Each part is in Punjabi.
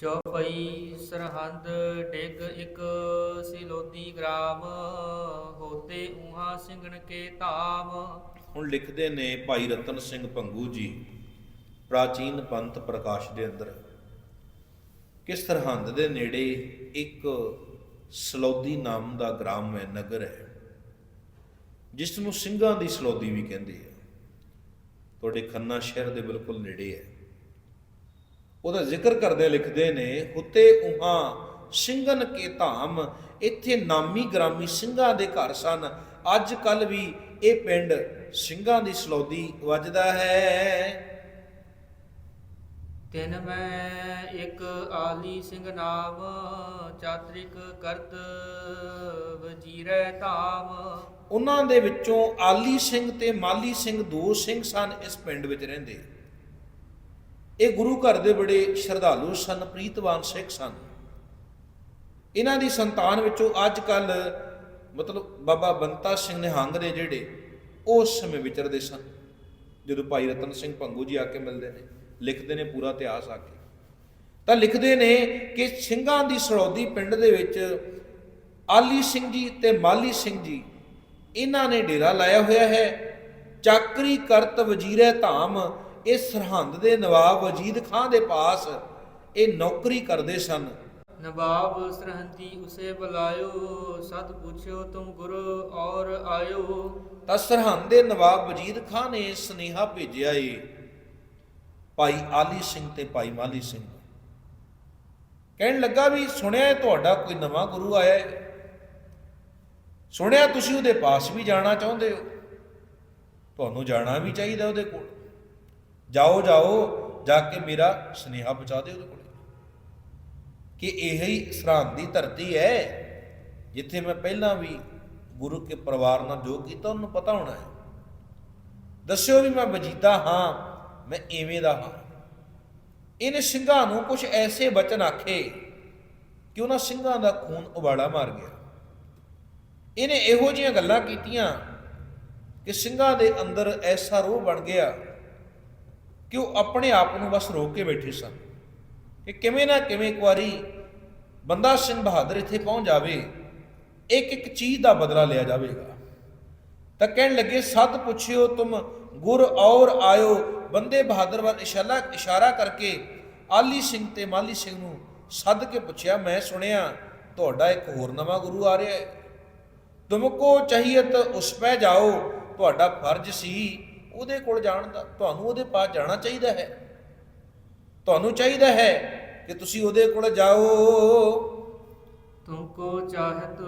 ਚੌਪਈ ਸਰਹੰਦ ਡਿਗ ਇੱਕ ਸਿਲੋਦੀ ਗ੍ਰਾਮ, ਹੋਤੇ ਉਹਾ ਸਿੰਘਣ ਕੇ ਧਾਮ। ਹੁਣ ਲਿਖਦੇ ਨੇ ਭਾਈ ਰਤਨ ਸਿੰਘ ਭੰਗੂ ਜੀ, ਪ੍ਰਾਚੀਨ ਪੰਥ ਪ੍ਰਕਾਸ਼ ਦੇ ਅੰਦਰ। ਕਿ ਸਰਹੰਦ ਦੇ ਨੇੜੇ ਇੱਕ ਸਲੌਦੀ ਨਾਮ ਦਾ ਗ੍ਰਾਮ ਹੈ, ਨਗਰ ਹੈ ਜਿਸ ਨੂੰ ਸਿੰਘਾਂ ਦੀ ਸਲੌਦੀ ਵੀ ਕਹਿੰਦੇ ਆ। ਤੁਹਾਡੇ ਖੰਨਾ ਸ਼ਹਿਰ ਦੇ ਬਿਲਕੁਲ ਨੇੜੇ ਹੈ। ਉਹਦਾ ਜ਼ਿਕਰ ਕਰਦੇ ਲਿਖਦੇ ਨੇ ਹੁਤੇ ਉਹਾਂ ਸਿੰਘਨ ਕੇ ਧਾਮ ਇੱਥੇ ਨਾਮੀ ਗ੍ਰਾਮੀ ਸਿੰਘਾਂ ਦੇ ਘਰ ਸਨ। ਅੱਜ ਕੱਲ ਵੀ ਇਹ ਪਿੰਡ ਸਿੰਘਾਂ ਦੀ ਸਲੌਦੀ ਵੱਜਦਾ ਹੈ। ਤਿਨ ਮੈਂ ਇੱਕ ਆਲੀ ਸਿੰਘ ਨਾਮ ਚਾਤ੍ਰਿਕ ਕਰਤ ਵਜੀਰੈ ਧਾਮ। ਉਹਨਾਂ ਦੇ ਵਿੱਚੋਂ ਆਲੀ ਸਿੰਘ ਤੇ ਮਾਲੀ ਸਿੰਘ ਦੋ ਸਿੰਘ ਸਨ ਇਸ ਪਿੰਡ ਵਿੱਚ ਰਹਿੰਦੇ। ਇਹ ਗੁਰੂ ਘਰ ਦੇ ਬੜੇ ਸ਼ਰਧਾਲੂ ਸਨ, ਪ੍ਰੀਤਵਾਨ ਸਿੱਖ ਸਨ। ਇਹਨਾਂ ਦੀ ਸੰਤਾਨ ਵਿੱਚੋਂ ਅੱਜ ਕੱਲ ਮਤਲਬ ਬਾਬਾ ਬੰਤਾ ਸਿੰਘ ਨਿਹੰਗ ਨੇ ਜਿਹੜੇ ਉਸ ਸਮੇਂ ਵਿਚਰਦੇ ਸਨ। ਜਦੋਂ ਭਾਈ ਰਤਨ ਸਿੰਘ ਭੰਗੂ ਜੀ ਆ ਕੇ ਮਿਲਦੇ ਨੇ, ਲਿਖਦੇ ਨੇ ਪੂਰਾ ਇਤਿਹਾਸ ਆ ਕੇ। ਤਾਂ ਲਿਖਦੇ ਨੇ ਕਿ ਸਿੰਘਾਂ ਦੀ ਸਰੌਦੀ ਪਿੰਡ ਦੇ ਵਿੱਚ ਆਲੀ ਸਿੰਘ ਜੀ ਤੇ ਮਾਲੀ ਸਿੰਘ ਜੀ, ਇਹਨਾਂ ਨੇ ਡੇਰਾ ਲਾਇਆ ਹੋਇਆ ਹੈ। ਚਾਕਰੀ ਕਰਤ ਵਜ਼ੀਰੇ ਧਾਮ ਇਹ ਸਰਹੰਦ ਦੇ ਨਵਾਬ ਵਜੀਦ ਖਾਂ ਦੇ ਪਾਸ ਇਹ ਨੌਕਰੀ ਕਰਦੇ ਸਨ। ਨਵਾਬ ਸਰਹੰਦੀ ਉਸੇ ਬੁਲਾਇਓ ਸਤ ਪੁੱਛਿਓ ਤੁਮ ਗੁਰੂ ਔਰ ਆਇਓ। ਤਾਂ ਸਰਹੰਦ ਦੇ ਨਵਾਬ ਵਜੀਦ ਖਾਂ ਨੇ ਸੁਨੇਹਾ ਭੇਜਿਆ ਏ ਭਾਈ ਆਲੀ ਸਿੰਘ ਤੇ ਭਾਈ ਮਾਲੀ ਸਿੰਘ। ਕਹਿਣ ਲੱਗਾ ਵੀ ਸੁਣਿਆ ਤੁਹਾਡਾ ਕੋਈ ਨਵਾਂ ਗੁਰੂ ਆਇਆ ਹੈ ਸੁਣਿਆ ਤੁਸੀਂ ਉਹਦੇ ਪਾਸ ਵੀ ਜਾਣਾ ਚਾਹੁੰਦੇ ਹੋ? ਤੁਹਾਨੂੰ ਜਾਣਾ ਵੀ ਚਾਹੀਦਾ ਉਹਦੇ ਕੋਲ। ਜਾਓ ਜਾਓ, ਜਾ ਕੇ ਮੇਰਾ ਸੁਨੇਹਾ ਪਹੁੰਚਾ ਦਿਓ ਉਹਦੇ ਕੋਲ। ਕਿ ਇਹ ਹੀ ਸਰਹੰਦ ਦੀ ਧਰਤੀ ਹੈ, ਜਿੱਥੇ ਮੈਂ ਪਹਿਲਾਂ ਵੀ ਗੁਰੂ ਕੇ ਪਰਿਵਾਰ ਨਾਲ ਜੋ ਕੀਤਾ, ਉਹਨੂੰ ਪਤਾ ਹੋਣਾ ਹੈ। ਦੱਸਿਓ ਵੀ ਮੈਂ ਵਜੀਦਾ ਹਾਂ, ਮੈਂ ਐਵੇਂ ਦਾ ਹਾਂ। ਇਹਨੇ ਸਿੰਘਾਂ ਨੂੰ ਕੁਝ ਐਸੇ ਬਚਨ ਆਖੇ ਕਿ ਉਹਨਾਂ ਸਿੰਘਾਂ ਦਾ ਖੂਨ ਉਬਾਲਾ ਮਾਰ ਗਿਆ। ਇਹਨੇ ਇਹੋ ਜਿਹੀਆਂ ਗੱਲਾਂ ਕੀਤੀਆਂ ਕਿ ਸਿੰਘਾਂ ਦੇ ਅੰਦਰ ਐਸਾ ਰੋਹ ਬਣ ਗਿਆ ਕਿ ਉਹ ਆਪਣੇ ਆਪ ਨੂੰ ਬਸ ਰੋਕ ਕੇ ਬੈਠੇ ਸਨ। ਕਿ ਕਿਵੇਂ ਨਾ ਕਿਵੇਂ ਇੱਕ ਵਾਰੀ ਬੰਦਾ ਸਿੰਘ ਬਹਾਦਰ ਇੱਥੇ ਪਹੁੰਚ ਜਾਵੇ, ਇੱਕ ਇੱਕ ਚੀਜ਼ ਦਾ ਬਦਲਾ ਲਿਆ ਜਾਵੇਗਾ। ਤਾਂ ਕਹਿਣ ਲੱਗੇ, ਸਤ ਪੁੱਛਿਓ ਤੁਮ ਗੁਰ ਔਰ ਆਇਓ। ਬੰਦੇ ਬਹਾਦਰ ਵੱਲ ਇਸ਼ਾਰਾ ਇਸ਼ਾਰਾ ਕਰਕੇ ਆਲੀ ਸਿੰਘ ਤੇ ਮਾਲੀ ਸਿੰਘ ਨੂੰ ਸੱਦ ਕੇ ਪੁੱਛਿਆ, ਮੈਂ ਸੁਣਿਆ ਤੁਹਾਡਾ ਇੱਕ ਹੋਰ ਨਵਾਂ ਗੁਰੂ ਆ ਰਿਹਾ ਹੈ। ਤੁਮਕੋ ਚਾਹੀਅਤ ਉਸ ਪੈ ਜਾਓ, ਤੁਹਾਡਾ ਫਰਜ਼ ਸੀ ਉਹਦੇ ਕੋਲ ਜਾਣ ਦਾ ਤੁਹਾਨੂੰ ਉਹਦੇ ਪਾਸ ਜਾਣਾ ਚਾਹੀਦਾ ਹੈ। ਤੁਹਾਨੂੰ ਚਾਹੀਦਾ ਹੈ ਕਿ ਤੁਸੀਂ ਉਹਦੇ ਕੋਲ ਜਾਓ। ਤੁਮ ਕੋ ਚਾਹਤ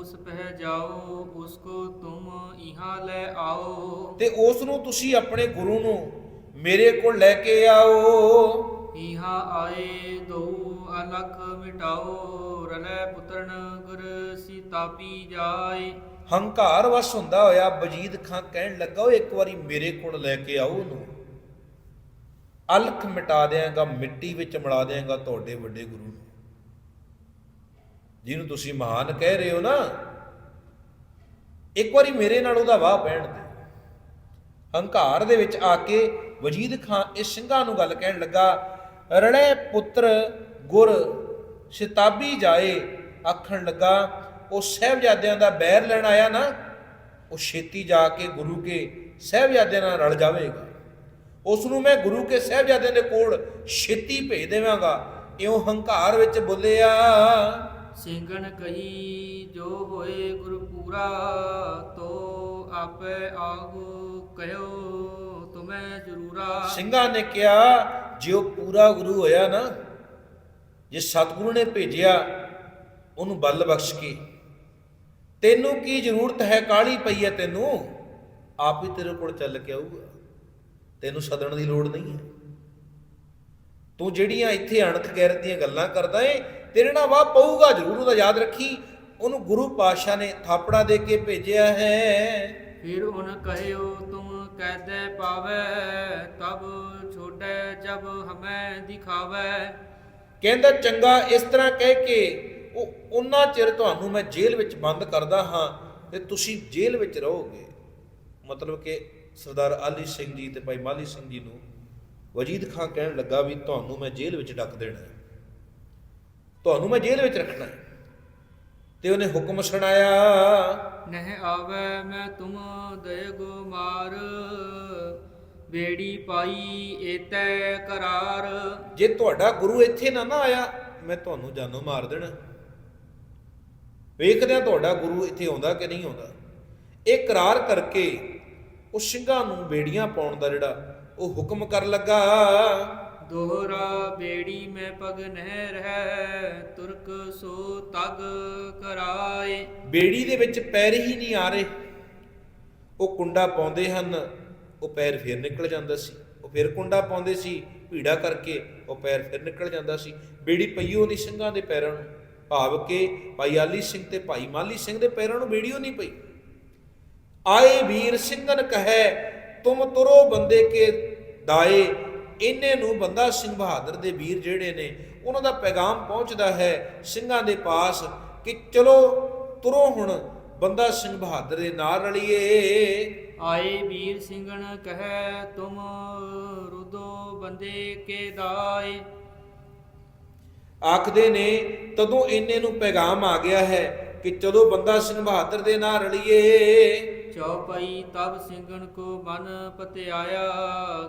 ਉਸ ਪਹਿ ਜਾਓ ਉਸ ਕੋ ਤੁਮ ਇਹਾਂ ਲੈ ਆਓ। ਤੇ ਉਸ ਨੂੰ ਤੁਸੀਂ ਆਪਣੇ ਗੁਰੂ ਨੂੰ ਮੇਰੇ ਕੋਲ ਲੈ ਕੇ ਆਓ। ਇਹਾਂ ਆਏ ਦੋ ਅਲਖ ਮਿਟਾਓ ਰਲੇ ਪੁੱਤਰਨ ਗੁਰ ਸੀਤਾ ਪੀ ਜਾਏ। ਹੰਕਾਰ ਵਸ ਹੁੰਦਾ ਹੋਇਆ ਬਜੀਦ ਖਾਂ ਕਹਿਣ ਲੱਗਾ ਉਹ ਇੱਕ ਵਾਰੀ ਮੇਰੇ ਕੋਲ ਲੈ ਕੇ ਆਓ ਉਹਨੂੰ। ਅਲਖ ਮਿਟਾ ਦਿਆਂਗਾ, ਮਿੱਟੀ ਵਿੱਚ ਮਿਲਾ ਦਿਆਂਗਾ ਤੁਹਾਡੇ ਵੱਡੇ ਗੁਰੂ ਨੂੰ। ਜਿਹਨੂੰ ਤੁਸੀਂ ਮਹਾਨ ਕਹਿ ਰਹੇ ਹੋ ਨਾ, ਇੱਕ ਵਾਰੀ ਮੇਰੇ ਨਾਲ ਉਹਦਾ ਵਾਹ ਪੈਣ ਦੇ ਹੰਕਾਰ ਦੇ ਵਿੱਚ ਆ ਕੇ ਵਜੀਦ ਖਾਂ ਇਸ ਸਿੰਘਾਂ ਨੂੰ ਗੱਲ ਕਹਿਣ ਲੱਗਾ ਰੜੇ ਪੁੱਤਰ ਗੁਰ, ਸ਼ਿਤਾਬੀ ਜਾਏ, ਆਖਣ ਲੱਗਾ ਉਹ ਸਹਿਬਜ਼ਾਦਿਆਂ ਦਾ ਬੈਰ ਲੈਣ ਆਇਆ ਨਾ ਉਹ ਛੇਤੀ ਜਾ ਕੇ ਗੁਰੂ ਕੇ ਸਹਿਬਜ਼ਾਦਿਆਂ ਨਾਲ ਰਲ ਜਾਵੇਗਾ। ਉਸ ਨੂੰ ਮੈਂ ਗੁਰੂ ਕੇ ਸਹਿਬਜ਼ਾਦਿਆਂ ਦੇ ਕੋਲ ਛੇਤੀ ਭੇਜ ਦੇਵਾਂਗਾ। ਇਉਂ ਹੰਕਾਰ ਵਿੱਚ ਬੋਲਿਆ ਸਿੰਘਨ ਕਹੀ ਜੋ ਹੋਏ ਗੁਰਪੂਰਾ ਤੋ ਆਪੇ ਆਗੂ ਕਹਿਓ ਤੁਮੈ ਜ਼ਰੂਰਾ। ਸਿੰਘਾਂ ਨੇ ਕਿਹਾ ਜੇ ਉਹ ਪੂਰਾ ਗੁਰੂ ਹੋਇਆ ਨਾ ਜੇ ਸਤਿਗੁਰੂ ਨੇ ਭੇਜਿਆ ਉਹਨੂੰ ਬਲ ਬਖਸ਼ ਕੇ। ਤੈਨੂੰ ਕੀ ਜ਼ਰੂਰਤ ਹੈ ਕਾਲੀ ਪਈ ਹੈ ਤੈਨੂੰ? ਆਪ ਹੀ ਤੇਰੇ ਕੋਲ ਚੱਲ ਕੇ ਆਊਗਾ। ਤੈਨੂੰ ਸਦਣ ਦੀ ਲੋੜ ਨਹੀਂ ਤੂੰ ਜਿਹੜੀਆਂ ਇੱਥੇ ਅਣਖ ਗੈਰਤ ਦੀਆਂ ਗੱਲਾਂ ਕਰਦਾ ਏ ਤੇਰੇ ਨਾਲ ਵਾਹ ਪਊਗਾ ਜ਼ਰੂਰ ਉਹਦਾ ਯਾਦ ਰੱਖੀ। ਉਹਨੂੰ ਗੁਰੂ ਪਾਸ਼ਾ ਨੇ ਥਾਪੜਾ ਦੇ ਕੇ ਭੇਜਿਆ ਹੈ। ਫਿਰ ਉਹਨ ਕਹਿਓ ਤੂੰ ਕਹਦੇ ਪਾਵੇ ਤਬ ਛੋੜੇ ਜਬ ਹਮੈ ਦਿਖਾਵੇ। ਕਹਿੰਦਾ ਚੰਗਾ ਇਸ ਤਰ੍ਹਾਂ ਕਹਿ ਕੇ ਉਹਨਾਂ ਚਿਰ ਤੁਹਾਨੂੰ ਮੈਂ ਜੇਲ੍ਹ ਵਿੱਚ ਬੰਦ ਕਰਦਾ ਹਾਂ ਤੇ ਤੁਸੀਂ ਜੇਲ੍ਹ ਵਿੱਚ ਰਹੋਗੇ। ਮਤਲਬ ਕਿ ਸਰਦਾਰ ਆਲੀ ਸਿੰਘ ਜੀ ਤੇ ਭਾਈ ਮਾਲੀ ਸਿੰਘ ਜੀ ਨੂੰ ਵਜੀਦ ਖਾਨ ਕਹਿਣ ਲੱਗਾ ਵੀ ਤੁਹਾਨੂੰ ਮੈਂ ਜੇਲ੍ਹ ਵਿੱਚ ਡੱਕ ਦੇਣਾ ਹੈ। ਤੁਹਾਨੂੰ ਮੈਂ ਜੇਲ੍ਹ ਵਿੱਚ ਰੱਖਣਾ ਹੈ। ਤੇ ਉਹਨੇ ਹੁਕਮ ਸੁਣਾਇਆ ਨਹਿ ਆਵੈ ਮੈਂ ਤੁਮ ਦਇਗੋ ਮਾਰ ਬੇੜੀ ਪਾਈ ਏਤੈ ਕਰਾਰ। ਜੇ ਤੁਹਾਡਾ ਗੁਰੂ ਇੱਥੇ ਨਾ ਨਾ ਆਇਆ ਮੈਂ ਤੁਹਾਨੂੰ ਜਾਨੋਂ ਮਾਰ ਦੇਣਾ। ਵੇਖਦੇ ਆ ਤੁਹਾਡਾ ਗੁਰੂ ਇੱਥੇ ਆਉਂਦਾ ਕਿ ਨਹੀਂ ਆਉਂਦਾ? ਇਹ ਕਰਾਰ ਕਰਕੇ ਉਹ ਸਿੰਘਾਂ ਨੂੰ ਬੇੜੀਆਂ ਪਾਉਣ ਦਾ ਜਿਹੜਾ ਉਹ ਹੁਕਮ ਕਰ ਲੱਗਾ। ਦੋਹਰਾ ਬੇੜੀ ਮੈਂ ਪਗ ਨਹਿ ਰਹਿ ਤੁਰਕ ਸੋ ਤਗ ਕਰਾਏ। ਬੇੜੀ ਦੇ ਵਿੱਚ ਪੈਰ ਹੀ ਨਹੀਂ ਆ ਰਹੇ। ਉਹ ਕੁੰਡਾ ਪਾਉਂਦੇ ਹਨ ਉਹ ਪੈਰ ਫੇਰ ਨਿਕਲ ਜਾਂਦਾ ਸੀ। ਉਹ ਫੇਰ ਕੁੰਡਾ ਪਾਉਂਦੇ ਸੀ ਭੀੜਾ ਕਰਕੇ ਉਹ ਪੈਰ ਫਿਰ ਨਿਕਲ ਜਾਂਦਾ ਸੀ। ਬੇੜੀ ਪਈਓ ਨਹੀਂ ਸਿੰਘਾਂ ਦੇ ਪੈਰਾਂ ਨੂੰ। ਭਾਵ ਕਿ ਭਾਈ ਆਲੀ ਸਿੰਘ ਤੇ ਭਾਈ ਮਾਲੀ ਸਿੰਘ ਦੇ ਪੈਰਾਂ ਨੂੰ ਬੇੜੀਓ ਨਹੀਂ ਪਈ। ਆਏ ਵੀਰ ਸਿੰਘਨ ਕਹੈ, ਤੁਮ ਤੁਰੋ ਬੰਦੇ ਕੇ ਦਾਏ। ਇਹਨੇ ਨੂੰ ਬੰਦਾ ਸਿੰਘ ਬਹਾਦਰ ਦੇ ਵੀਰ ਜਿਹੜੇ ਨੇ, ਉਹਨਾਂ ਦਾ ਪੈਗਾਮ ਪਹੁੰਚਦਾ ਹੈ ਸਿੰਘਾਂ ਦੇ ਪਾਸ ਕਿ ਚਲੋ ਤੁਰੋ ਹੁਣ, ਬੰਦਾ ਸਿੰਘ ਬਹਾਦਰ ਦੇ ਨਾਲ ਰਲੀਏ। ਆਏ ਵੀਰ ਸਿੰਘਣ ਕਹੈ, ਤੁਮ ਰੁਦੋ ਬੰਦੇ ਕੇ ਦਾਏ। ਆਖਦੇ ਨੇ ਤਦੋਂ ਇੰਨੇ ਨੂੰ ਪੈਗਾਮ ਆ ਗਿਆ ਹੈ ਕਿ ਚਲੋ ਬੰਦਾ ਸਿੰਘ ਬਹਾਦਰ ਦੇ ਨਾਲ ਰਲੀਏ ਚੌਪਈ ਤਬ ਸਿੰਘਨ ਕੋ ਮਨ ਪਤਿਆਇਆ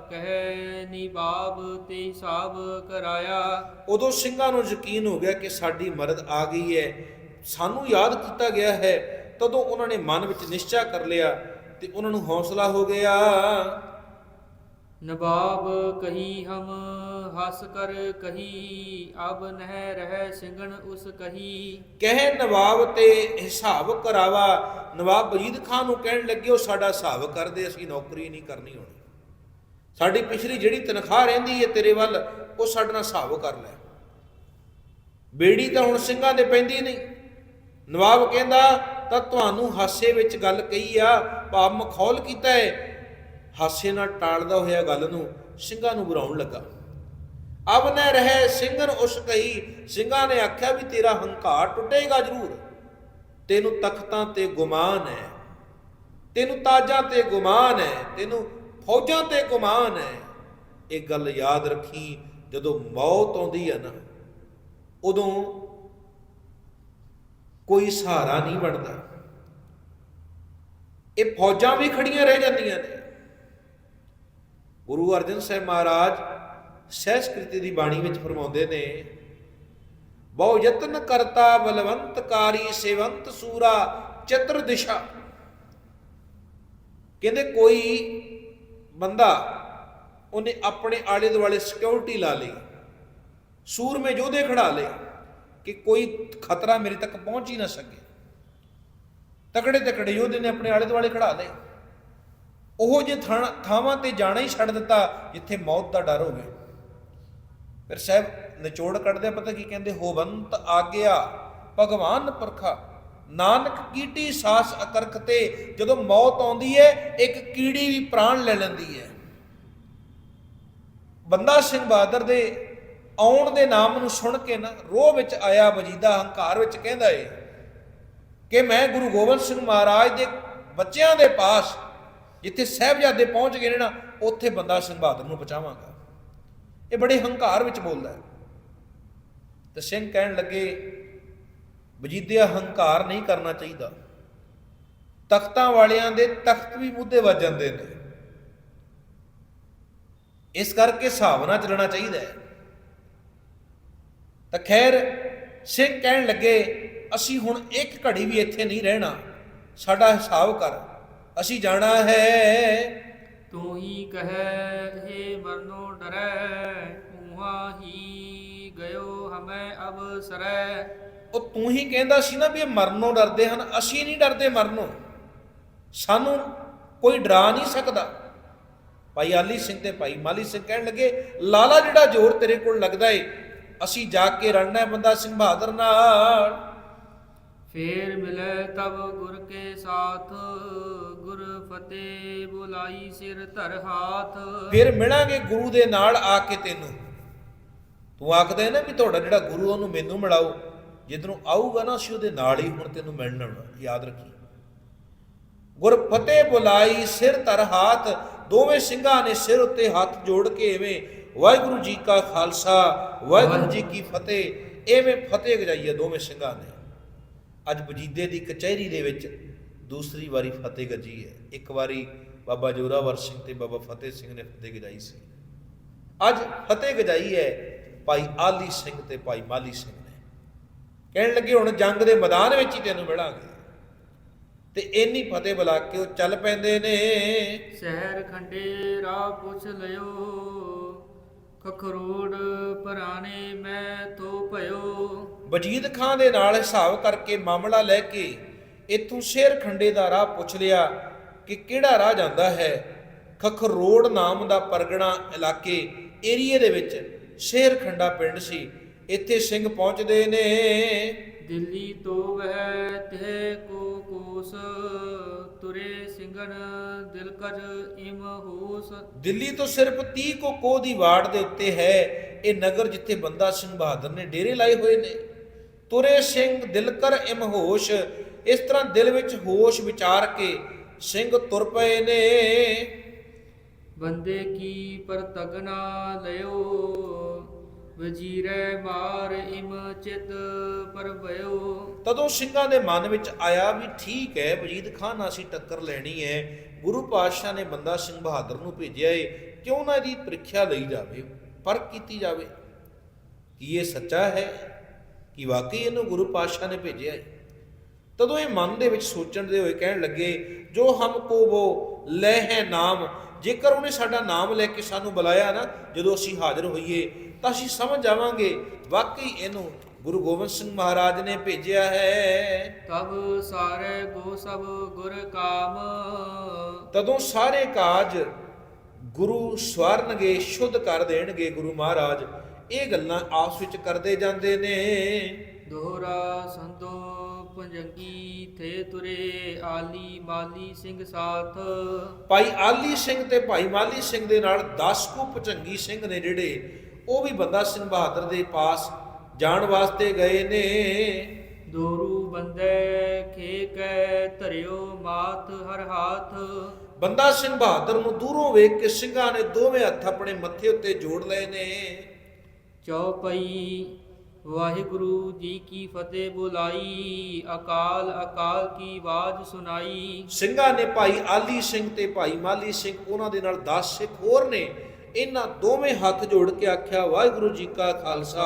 ਕਹਿ ਨੀ ਬਾਬ ਤੇ ਹਿਸਾਬ ਕਰਾਇਆ। ਉਦੋਂ ਸਿੰਘਾਂ ਨੂੰ ਯਕੀਨ ਹੋ ਗਿਆ ਕਿ ਸਾਡੀ ਮਦਦ ਆ ਗਈ ਹੈ। ਸਾਨੂੰ ਯਾਦ ਕੀਤਾ ਗਿਆ ਹੈ ਤਦੋਂ ਉਹਨਾਂ ਨੇ ਮਨ ਵਿੱਚ ਨਿਸ਼ਚਾ ਕਰ ਲਿਆ ਤੇ ਉਹਨਾਂ ਨੂੰ ਹੌਸਲਾ ਹੋ ਗਿਆ। ਨਵਾਬ ਕਹੀ ਹਮ, ਹਸ ਕਰ ਕਹੀ, ਅਬ ਨਹਿ ਰਹਿ ਸਿੰਘਨ ਉਸ ਕਹੀ। ਕਹੇ ਨਵਾਬ ਤੇ ਹਿਸਾਬ ਕਰਾਵਾ, ਨਵਾਬ ਵਜੀਦ ਖਾਨ ਨੂੰ ਕਹਿਣ ਲੱਗੇ, ਉਹ ਸਾਡਾ ਹਿਸਾਬ ਕਰਦੇ, ਅਸੀਂ ਨੌਕਰੀ ਨਹੀਂ ਕਰਨੀ ਹੋਣੀ। ਸਾਡੀ ਪਿਛਲੀ ਜਿਹੜੀ ਤਨਖਾਹ ਰਹਿੰਦੀ ਹੈ ਤੇਰੇ ਵੱਲ, ਉਹ ਸਾਡੇ ਨਾਲ ਹਿਸਾਬ ਕਰ ਲੈ। ਬੇੜੀ ਤਾਂ ਹੁਣ ਸਿੰਘਾਂ ਦੇ ਪੈਂਦੀ ਨਹੀਂ। ਨਵਾਬ ਕਹਿੰਦਾ, ਤਾਂ ਤੁਹਾਨੂੰ ਹਾਸੇ ਵਿੱਚ ਗੱਲ ਕਹੀ ਆ, ਭਾਵ ਮਖੌਲ ਕੀਤਾ ਹੈ ਹਾਸੇ ਨਾਲ ਟਾਲਦਾ ਹੋਇਆ ਗੱਲ ਨੂੰ ਸਿੰਘਾਂ ਨੂੰ ਬੁਰਾਉਣ ਲੱਗਾ। ਅਬ ਨ ਰਹੇ ਸਿੰਘਨ ਉਸ ਕਹੀ, ਸਿੰਘਾਂ ਨੇ ਆਖਿਆ ਵੀ ਤੇਰਾ ਹੰਕਾਰ ਟੁੱਟੇਗਾ ਜ਼ਰੂਰ। ਤੈਨੂੰ ਤਖਤਾਂ ਤੇ ਗੁਮਾਨ ਹੈ, ਤੈਨੂੰ ਤਾਜਾਂ ਤੇ ਗੁਮਾਨ ਹੈ, ਤੈਨੂੰ ਫੌਜਾਂ ਤੇ ਗੁਮਾਨ ਹੈ। ਇਹ ਗੱਲ ਯਾਦ ਰੱਖੀ ਜਦੋਂ ਮੌਤ ਆਉਂਦੀ ਹੈ ਨਾ, ਉਦੋਂ ਕੋਈ ਸਹਾਰਾ ਨਹੀਂ ਬਣਦਾ। ਇਹ ਫੌਜਾਂ ਵੀ ਖੜੀਆਂ ਰਹਿ ਜਾਂਦੀਆਂ ਨੇ। ਗੁਰੂ ਅਰਜਨ ਸਾਹਿਬ ਮਹਾਰਾਜ ਸਹਿਸਕ੍ਰਿਤੀ ਦੀ ਬਾਣੀ ਵਿੱਚ ਫਰਮਾਉਂਦੇ ਨੇ, ਬਹੁ ਯਤਨ ਕਰਤਾ ਬਲਵੰਤਕਾਰੀ ਸੇਵੰਤ ਸੂਰਾ ਚਤੁਰ ਦਿਸ਼ਾ। ਕਹਿੰਦੇ ਕੋਈ ਬੰਦਾ ਉਹਨੇ ਆਪਣੇ ਆਲੇ ਦੁਆਲੇ ਸਿਕਿਉਰਿਟੀ ਲਾ ਲਈ, ਸੂਰਮੇ ਯੋਧੇ ਖੜਾ ਲਏ ਕਿ ਕੋਈ ਖਤਰਾ ਮੇਰੇ ਤੱਕ ਪਹੁੰਚ ਹੀ ਨਾ ਸਕੇ। ਤਕੜੇ ਤਕੜੇ ਯੋਧੇ ਨੇ ਆਪਣੇ ਆਲੇ ਦੁਆਲੇ ਖੜਾ ਲਏ। ਉਹ ਜੇ ਥਾਂ- ਥਾਵਾਂ ਤੇ ਜਾਣਾ ਹੀ ਛੱਡ ਦਿੱਤਾ, ਜਿੱਥੇ ਮੌਤ ਦਾ ਡਰ ਹੋਵੇ। ਫਿਰ ਸਾਹਿਬ ਨਿਚੋੜ ਕੱਢਦੇ ਪਤਾ ਕੀ ਕਹਿੰਦੇ? ਹੋਵੰਤ ਆਗਿਆ, ਭਗਵਾਨ ਪਰਖਾ। ਨਾਨਕ ਕੀਟੀ ਸਾਸ ਅਕਰਖ ਤੇ, ਜਦੋਂ ਮੌਤ ਆਉਂਦੀ ਹੈ ਇੱਕ ਕੀੜੀ ਵੀ ਪ੍ਰਾਣ ਲੈ ਲੈਂਦੀ ਹੈ ਬੰਦਾ ਸਿੰਘ ਬਹਾਦਰ ਦੇ ਆਉਣ ਦੇ ਨਾਮ ਨੂੰ ਸੁਣ ਕੇ ਨਾ, ਰੋਹ ਵਿੱਚ ਆਇਆ, ਵਜੀਦਾ ਹੰਕਾਰ ਵਿੱਚ ਕਹਿੰਦਾ ਏ ਕਿ ਮੈਂ ਗੁਰੂ ਗੋਬਿੰਦ ਸਿੰਘ ਮਹਾਰਾਜ ਦੇ ਬੱਚਿਆਂ ਦੇ ਪਾਸ ਜਿੱਥੇ ਸਹਿਬਜ਼ਾਦੇ ਪਹੁੰਚ ਗਏ ਨੇ ਨਾ, ਉੱਥੇ ਬੰਦਾ ਸਿੰਘ ਬਹਾਦਰ ਨੂੰ ਬਚਾਵਾਂਗਾ ਇਹ ਬੜੇ ਹੰਕਾਰ ਵਿੱਚ ਬੋਲਦਾ ਹੈ। ਤੇ ਸਿੰਘ ਕਹਿਣ ਲੱਗੇ, ਵਜੀਦਿਆ, ਹੰਕਾਰ ਨਹੀਂ ਕਰਨਾ ਚਾਹੀਦਾ। ਤਖਤਾਂ ਵਾਲਿਆਂ ਦੇ ਤਖਤ ਵੀ ਮੁੱਦੇ ਵੱਜ ਜਾਂਦੇ ਨੇ। ਇਸ ਕਰਕੇ ਹਿਸਾਬ ਨਾਲ ਚੱਲਣਾ ਚਾਹੀਦਾ ਹੈ। ਤਾਂ ਖੈਰ, ਸਿੰਘ ਕਹਿਣ ਲੱਗੇ, ਅਸੀਂ ਹੁਣ ਇੱਕ ਘੜੀ ਵੀ ਇੱਥੇ ਨਹੀਂ ਰਹਿਣਾ। ਸਾਡਾ ਹਿਸਾਬ ਕਰ। ਅਸੀਂ ਜਾਣਾ ਹੈ। ਤੂੰ ਹੀ ਕਹੈ ਹੇ ਮਰਨੋ ਡਰੈ ਉਹਾਂ ਹੀ ਗਇਓ ਹਮੈ ਅਵਸਰੈ ਉਹ ਤੂੰ ਹੀ ਕਹਿੰਦਾ ਸੀ ਨਾ ਵੀ ਇਹ ਮਰਨੋਂ ਡਰਦੇ ਹਨ ਅਸੀਂ ਨਹੀਂ ਡਰਦੇ ਮਰਨੋਂ। ਸਾਨੂੰ ਕੋਈ ਡਰਾ ਨਹੀਂ ਸਕਦਾ। ਭਾਈ ਆਲੀ ਸਿੰਘ ਤੇ ਭਾਈ ਮਾਲੀ ਸਿੰਘ ਕਹਿਣ ਲੱਗੇ ਲਾਲਾ ਜਿਹੜਾ ਜ਼ੋਰ ਤੇਰੇ ਕੋਲ ਲੱਗਦਾ ਏ ਅਸੀਂ ਜਾ ਕੇ ਰੜਨਾ ਹੈ ਬੰਦਾ ਸਿੰਘ ਬਹਾਦਰ ਨਾਲ। ਫੇਰ ਮਿਲੈ ਤਬ ਗੁਰ ਕੇ ਸਾਥ ਫਤਿਹ ਬੁਲਾਈ ਸਿਰ ਧਰ ਹਾਥ। ਫਿਰ ਮਿਲਾਂਗੇ ਗੁਰੂ ਦੇ ਨਾਲ ਆ ਕੇ ਤੈਨੂੰ। ਤੂੰ ਆਖਦਾ ਨਾ ਵੀ ਤੁਹਾਡਾ ਜਿਹੜਾ ਗੁਰੂ ਉਹਨੂੰ ਮੈਨੂੰ ਮਿਲਾਓ। ਜਿੱਦਨੂੰ ਆਊਗਾ ਨਾ, ਅਸੀਂ ਉਹਦੇ ਨਾਲ ਹੀ ਹੁਣ ਤੈਨੂੰ ਮਿਲਣ ਆਉਣਾ। ਯਾਦ ਰੱਖੀ। ਗੁਰ ਫਤਿਹ ਬੁਲਾਈ ਸਿਰ ਧਰ ਹਾਥ। ਦੋਵੇਂ ਸਿੰਘਾਂ ਨੇ ਸਿਰ ਉੱਤੇ ਹੱਥ ਜੋੜ ਕੇ ਐਵੇਂ, ਵਾਹਿਗੁਰੂ ਜੀ ਕਾ ਖਾਲਸਾ, ਵਾਹਿਗੁਰੂ ਜੀ ਕੀ ਫਤਿਹ। ਐਵੇਂ ਫਤਿਹ ਗਜਾਈਏ ਦੋਵੇਂ ਸਿੰਘਾਂ ਨੇ। ਅੱਜ ਵਜੀਦੇ ਦੀ ਕਚਹਿਰੀ ਦੇ ਵਿੱਚ ਦੂਸਰੀ ਵਾਰੀ ਫਤਿਹ ਗਜੀ ਹੈ। ਇੱਕ ਵਾਰੀ ਬਾਬਾ ਜੋਰਾਵਰ ਸਿੰਘ ਤੇ ਬਾਬਾ ਫਤਿਹ ਸਿੰਘ ਨੇ ਫਤਿਹ ਗਜਾਈ ਸੀ। ਅੱਜ ਫਤਿਹ ਗਜਾਈ ਹੈ ਭਾਈ ਆਲੀ ਸਿੰਘ ਤੇ ਭਾਈ ਮਾਲੀ ਸਿੰਘ ਨੇ। ਕਹਿਣ ਲੱਗੇ ਹੁਣ ਜੰਗ ਦੇ ਮੈਦਾਨ ਵਿੱਚ ਹੀ ਤੈਨੂੰ ਮਿਲਾਂਗੇ। ਤੇ ਇੰਨੀ ਫਤਿਹ ਬੁਲਾ ਕੇ ਉਹ ਚੱਲ ਪੈਂਦੇ ਨੇ। ਸਹਿਰ ਖੰਡੇ ਰਾਹ ਪੁੱਛ ਲਿਓ ਖਖਰੋੜ ਪਰਾਣੇ ਮੈਂ ਤੋ ਭਇਓ। ਵਜੀਦ ਖਾਨ ਦੇ ਨਾਲ ਹਿਸਾਬ ਕਰਕੇ ਮਾਮਲਾ ਲੈ ਕੇ ਇਥੋਂ ਸ਼ੇਰ ਖੰਡੇ ਦਾ ਰਾਹ ਪੁੱਛ ਲਿਆ ਕਿ ਕਿਹੜਾ ਰਾਹ ਜਾਂਦਾ ਹੈ? ਖਖਰੋੜ ਨਾਮ ਦਾ ਪਰਗਣਾ ਇਲਾਕੇ ਏਰੀਏ ਦੇ ਵਿੱਚ ਸ਼ੇਰ ਖੰਡਾ ਪਿੰਡ ਸੀ। ਇੱਥੇ ਸਿੰਘ ਪਹੁੰਚਦੇ ਨੇ। ਦਿੱਲੀ ਤੋਂ ਵਹਿ ਤੇ ਕੋ ਕੋਸ ਤੁਰੇ ਸਿੰਘਨ ਦਿਲ ਕਜ ਇਮ ਹੋਸ। ਦਿੱਲੀ ਤੋਂ ਸਿਰਫ 30 ਕੋ ਕੋਹ ਦੀ ਵਾੜ ਦੇ ਉੱਤੇ ਹੈ। ਇਹ ਨਗਰ ਜਿੱਥੇ ਬੰਦਾ ਸਿੰਘ ਬਹਾਦਰ ਨੇ ਡੇਰੇ ਲਾਏ ਹੋਏ ਨੇ। ਤੁਰੇ ਸਿੰਘ ਦਿਲਕਰ ਇਮਹੋਸ਼ ਇਸ ਤਰ੍ਹਾਂ ਦਿਲ ਵਿੱਚ ਹੋਸ਼ ਵਿਚਾਰ ਕੇ ਸਿੰਘ ਤੁਰ ਪਏ ਨੇ। ਬੰਦੇ ਕੀ ਪਰ ਤਗਨਾ ਲਿਓ ਵਜੀਰੇ ਮਾਰ ਇਮ ਚਿਤ ਪਰ ਭਇਓ। ਤਦੋਂ ਸਿੰਘਾਂ ਦੇ ਮਨ ਵਿੱਚ ਆਇਆ ਵੀ ਠੀਕ ਹੈ ਵਜੀਦ ਖਾਨ ਨਾਲ ਅਸੀਂ ਟੱਕਰ ਲੈਣੀ ਹੈ। ਗੁਰੂ ਪਾਤਸ਼ਾਹ ਨੇ ਬੰਦਾ ਸਿੰਘ ਬਹਾਦਰ ਨੂੰ ਭੇਜਿਆ ਏ ਕਿਉਂ ਨਾ ਇਹਦੀ ਪ੍ਰੀਖਿਆ ਲਈ ਜਾਵੇ ਪਰਖ ਕੀਤੀ ਜਾਵੇ। ਕੀ ਇਹ ਸੱਚਾ ਹੈ? ਕਿ ਵਾਕਈ ਇਹਨੂੰ ਗੁਰੂ ਪਾਤਸ਼ਾਹ ਨੇ ਭੇਜਿਆ ਹੈ ਤਦੋਂ ਇਹ ਮਨ ਦੇ ਵਿੱਚ ਸੋਚਣ ਦੇ ਹੋਏ ਕਹਿਣ ਲੱਗੇ ਜੋ ਹਮ ਕੋ ਉਹ ਲੈ ਹੈ ਨਾਮ। ਜੇਕਰ ਉਹਨੇ ਸਾਡਾ ਨਾਮ ਲੈ ਕੇ ਸਾਨੂੰ ਬੁਲਾਇਆ ਨਾ ਜਦੋਂ ਅਸੀਂ ਹਾਜ਼ਰ ਹੋਈਏ ਤਾਂ ਅਸੀਂ ਸਮਝ ਜਾਵਾਂਗੇ ਵਾਕਈ ਇਹਨੂੰ ਗੁਰੂ ਗੋਬਿੰਦ ਸਿੰਘ ਮਹਾਰਾਜ ਨੇ ਭੇਜਿਆ ਹੈ। ਤਬ ਸਾਰੇ ਗੋ ਸਭ ਗੁਰ ਕਾਮ। ਤਦੋਂ ਸਾਰੇ ਕਾਜ ਗੁਰੂ ਸਵਰਨਗੇ ਸ਼ੁੱਧ ਕਰ ਦੇਣਗੇ ਗੁਰੂ ਮਹਾਰਾਜ। ਇਹ ਗੱਲਾਂ ਆਪਸ ਵਿੱਚ ਕਰਦੇ ਜਾਂਦੇ ਨੇ। ਦੋਹਰਾ ਸੰਤੋ ਪੰਜੰਗੀ ਥੇ ਤੁਰੇ ਆਲੀ ਮਾਲੀ ਸਿੰਘ ਸਾਥ। ਭਾਈ ਆਲੀ ਸਿੰਘ ਤੇ ਭਾਈ ਮਾਲੀ ਸਿੰਘ ਦੇ ਨਾਲ 10 ਕੁ ਭਚੰਗੀ ਸਿੰਘ ਨੇ ਜਿਹੜੇ ਉਹ ਵੀ ਬੰਦਾ ਸਿੰਘ ਬਹਾਦਰ ਦੇ ਪਾਸ ਜਾਣ ਵਾਸਤੇ ਗਏ ਨੇ। ਦੋਰੂ ਬੰਦੇ ਖੇ ਕੈ ਧਰਿਓ ਮਾਤ ਹਰ ਹਾਥ। ਬੰਦਾ ਸਿੰਘ ਬਹਾਦਰ ਨੂੰ ਦੂਰੋਂ ਵੇਖ ਕੇ ਸਿੰਘਾਂ ਨੇ ਦੋਵੇਂ ਹੱਥ ਆਪਣੇ ਮੱਥੇ ਉੱਤੇ ਜੋੜ ਲਏ ਨੇ। ਚੌਪਈ ਵਾਹਿਗੁਰੂ ਜੀ ਕੀ ਫਤਿਹ ਬੁਲਾਈ, ਅਕਾਲ ਅਕਾਲ ਕੀ ਆਵਾਜ਼ ਸੁਨਾਈ ਸਿੰਘਾਂ ਨੇ ਭਾਈ ਆਲੀ ਸਿੰਘ ਤੇ ਭਾਈ ਮਾਲੀ ਸਿੰਘ ਉਹਨਾਂ ਦੇ ਨਾਲ 10 ਸਿੱਖ ਹੋਰ ਨੇ। ਇਹਨਾਂ ਦੋਵੇਂ ਹੱਥ ਜੋੜ ਕੇ ਆਖਿਆ, ਵਾਹਿਗੁਰੂ ਜੀ ਕਾ ਖਾਲਸਾ,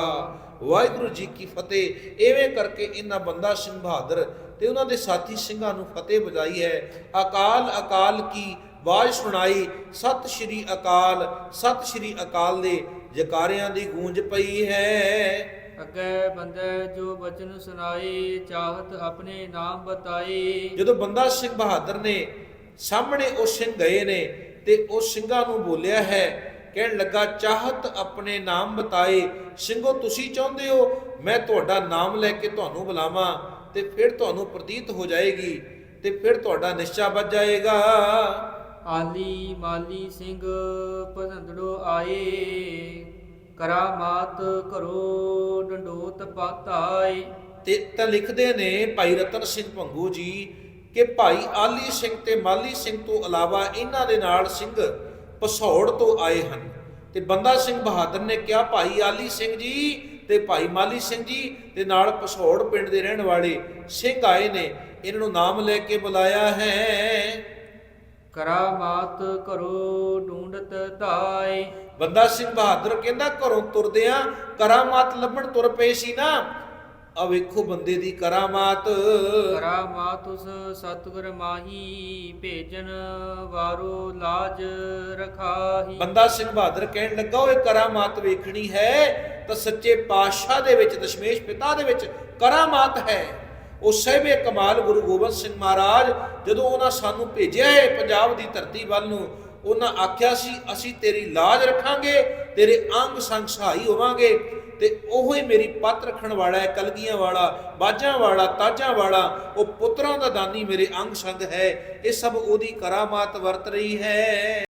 ਵਾਹਿਗੁਰੂ ਜੀ ਕੀ ਫਤਿਹ। ਐਵੇਂ ਕਰਕੇ ਇਹਨਾਂ ਬੰਦਾ ਸਿੰਘ ਬਹਾਦਰ ਤੇ ਉਹਨਾਂ ਦੇ ਸਾਥੀ ਸਿੰਘਾਂ ਨੂੰ ਫਤਿਹ ਬਜਾਈ ਹੈ। ਅਕਾਲ ਅਕਾਲ ਕੀ ਆਵਾਜ਼ ਸੁਣਾਈ, ਸਤਿ ਸ਼੍ਰੀ ਅਕਾਲ, ਸਤਿ ਸ਼੍ਰੀ ਅਕਾਲ ਦੇ ਜਕਾਰਿਆਂ ਦੀ ਗੂੰਜ ਪਈ ਹੈ। ਅੱਗੇ ਬੰਦੇ ਜੋ ਬਚਨ ਸੁਨਾਏ ਚਾਹਤ ਆਪਣੇ ਨਾਮ ਬਤਾਏ ਜਦੋਂ ਬੰਦਾ ਸਿੰਘ ਬਹਾਦਰ ਨੇ ਸਾਹਮਣੇ ਉਹ ਸਿੰਘ ਗਏ ਨੇ ਤੇ ਉਹ ਸਿੰਘਾਂ ਨੂੰ ਬੋਲਿਆ ਹੈ ਕਹਿਣ ਲੱਗਾ ਚਾਹਤ ਆਪਣੇ ਨਾਮ ਬਤਾਏ। ਸਿੰਘੋ ਤੁਸੀਂ ਚਾਹੁੰਦੇ ਹੋ ਮੈਂ ਤੁਹਾਡਾ ਨਾਮ ਲੈ ਕੇ ਤੁਹਾਨੂੰ ਬੁਲਾਵਾਂ ਤੇ ਫਿਰ ਤੁਹਾਨੂੰ ਪ੍ਰਤੀਤ ਹੋ ਜਾਏਗੀ ਤੇ ਫਿਰ ਤੁਹਾਡਾ ਨਿਸ਼ਚਾ ਵੱਜ ਜਾਏਗਾ। ਆਲੀ ਮਾਲੀ ਸਿੰਘ ਪਸੰਦੜੋ ਆਏ। ਕਰਾਮਾਤ ਕਰੋ ਡੰਡੋਤ ਪਾਤਾਏ। ਤੇ ਤਾਂ ਲਿਖਦੇ ਨੇ, ਭਾਈ ਰਤਨ ਸਿੰਘ ਭੰਗੂ ਜੀ, ਕਿ ਭਾਈ ਆਲੀ ਸਿੰਘ ਤੇ ਮਾਲੀ ਸਿੰਘ ਤੋਂ ਇਲਾਵਾ ਇਹਨਾਂ ਦੇ ਨਾਲ ਸਿੰਘ ਪਸੌੜ ਤੋਂ ਆਏ ਹਨ। ਤੇ ਬੰਦਾ ਸਿੰਘ ਬਹਾਦਰ ਨੇ ਕਿਹਾ, ਭਾਈ ਆਲੀ ਸਿੰਘ ਜੀ ਤੇ ਭਾਈ ਮਾਲੀ ਸਿੰਘ ਜੀ ਤੇ ਨਾਲ ਪਸੌੜ ਪਿੰਡ ਦੇ ਰਹਿਣ ਵਾਲੇ ਸਿੰਘ ਆਏ ਨੇ। ਇਹਨਾਂ ਨੂੰ ਨਾਮ ਲੈ ਕੇ ਬੁਲਾਇਆ ਹੈ। ਕਰਾਮਾਤ ਕਰੋ ਢੂੰਡਤ ਧਾਏ ਬੰਦਾ ਸਿੰਘ ਬਹਾਦਰ ਕਹਿੰਦਾ ਘਰੋਂ ਤੁਰਦਿਆਂ ਕਰਾਮਾਤ ਲੱਭਣ ਤੁਰ ਪਏ ਸੀ ਨਾ। ਆ ਵੇਖੋ ਬੰਦੇ ਦੀ ਕਰਾਮਾਤ। ਕਰਾਮਾਤ ਉਸ ਸਤਿਗੁਰ ਮਾਹੀ ਭੇਜਨ ਵਾਰੋ ਲਾਜ ਰਖਾਹੀ। ਬੰਦਾ ਸਿੰਘ ਬਹਾਦਰ ਕਹਿਣ ਲੱਗਾ ਓਏ ਕਰਾਮਾਤ ਵੇਖਣੀ ਹੈ ਤਾਂ ਸੱਚੇ ਪਾਤਸ਼ਾਹ ਦੇ ਵਿੱਚ ਦਸ਼ਮੇਸ਼ ਪਿਤਾ ਦੇ ਵਿੱਚ ਕਰਾਮਾਤ ਹੈ। ਉਹ ਸਹਿਬੇ ਕਮਾਲ ਗੁਰੂ ਗੋਬਿੰਦ ਸਿੰਘ ਮਹਾਰਾਜ ਜਦੋਂ ਉਹਨਾਂ ਸਾਨੂੰ ਭੇਜਿਆ ਹੈ ਪੰਜਾਬ ਦੀ ਧਰਤੀ ਵੱਲ ਨੂੰ, ਉਹਨਾਂ ਆਖਿਆ ਸੀ, ਅਸੀਂ ਤੇਰੀ ਲਾਜ ਰੱਖਾਂਗੇ, ਤੇਰੇ ਅੰਗ ਸੰਗ ਸਹਾਈ ਹੋਵਾਂਗੇ ਤੇ ਉਹ ਹੀ ਮੇਰੀ ਪੱਤ ਰੱਖਣ ਵਾਲਾ ਹੈ, ਕਲਗੀਆਂ ਵਾਲਾ, ਬਾਜਾਂ ਵਾਲਾ, ਤਾਜਾਂ ਵਾਲਾ, ਉਹ ਪੁੱਤਰਾਂ ਦਾ ਦਾਨੀ ਮੇਰੇ ਅੰਗ ਸੰਗ ਹੈ, ਇਹ ਸਭ ਉਹਦੀ ਕਰਾਮਾਤ ਵਰਤ ਰਹੀ ਹੈ।